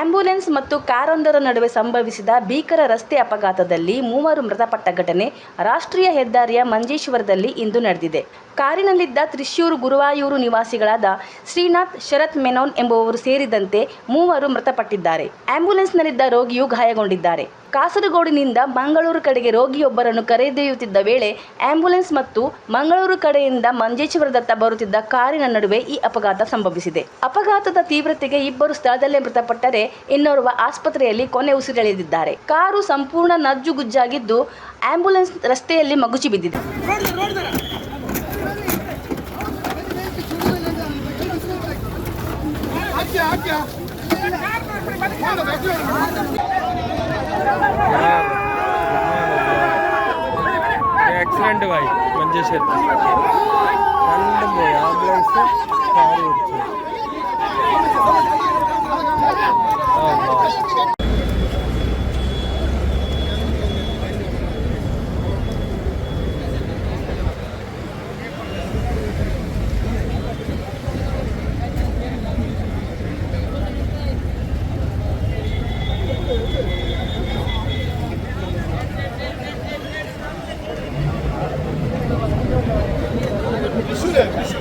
Ambulance ಮತ್ತು ಕಾರೊಂದರ ನಡುವೆ ಸಂಭವಿಸಿದ ಭೀಕರ ರಸ್ತೆ ಅಪಘಾತದಲ್ಲಿ ಮೂವರು ಮೃತಪಟ್ಟ ಘಟನೆ ರಾಷ್ಟ್ರೀಯ ಹೆದ್ದಾರಿಯ ಮಂಜೇಶ್ವರದಲ್ಲಿ ಇಂದು ನಡೆದಿದೆ. ಕಾರಿನಲ್ಲಿದ್ದ ತ್ರಿಶೂರು ಗುರುವಾಯೂರು ನಿವಾಸಿಗಳಾದ ಶ್ರೀನಾಥ್, ಶರತ್ ಮೆನೋನ್ ಎಂಬುವವರು ಸೇರಿದಂತೆ ಮೂವರು ಮೃತಪಟ್ಟಿದ್ದಾರೆ. ಆಂಬ್ಯುಲೆನ್ಸ್ನಲ್ಲಿದ್ದ ರೋಗಿಯು ಗಾಯಗೊಂಡಿದ್ದಾರೆ. ಕಾಸರಗೋಡಿನಿಂದ ಮಂಗಳೂರು ಕಡೆಗೆ ರೋಗಿಯೊಬ್ಬರನ್ನು ಕರೆದೊಯ್ಯುತ್ತಿದ್ದ ವೇಳೆ ಆಂಬ್ಯುಲೆನ್ಸ್ ಮತ್ತು ಮಂಗಳೂರು ಕಡೆಯಿಂದ ಮಂಜೇಶ್ವರದತ್ತ ಬರುತ್ತಿದ್ದ ಕಾರಿನ ನಡುವೆ ಈ ಅಪಘಾತ ಸಂಭವಿಸಿದೆ. ಅಪಘಾತದ ತೀವ್ರತೆಗೆ ಇಬ್ಬರು ಸ್ಥಳದಲ್ಲೇ ಮೃತಪಟ್ಟರೆ ಇನ್ನೋರ್ವ ಆಸ್ಪತ್ರೆಯಲ್ಲಿ ಕೊನೆ ಉಸಿರೆಳೆದಿದ್ದಾರೆ. ಕಾರು ಸಂಪೂರ್ಣ ನಜ್ಜುಗುಜ್ಜಾಗಿದ್ದು ಆಂಬ್ಯುಲೆನ್ಸ್ ರಸ್ತೆಯಲ್ಲಿ ಮಗುಚಿ ಬಿದ್ದಿದೆ. ആക്സിഡന്റ് ആയി മഞ്ചേശ്വരത്ത്. രണ്ടും പോയി ആംബുലൻസ് കാറ് ഓടിച്ചു. Yeah.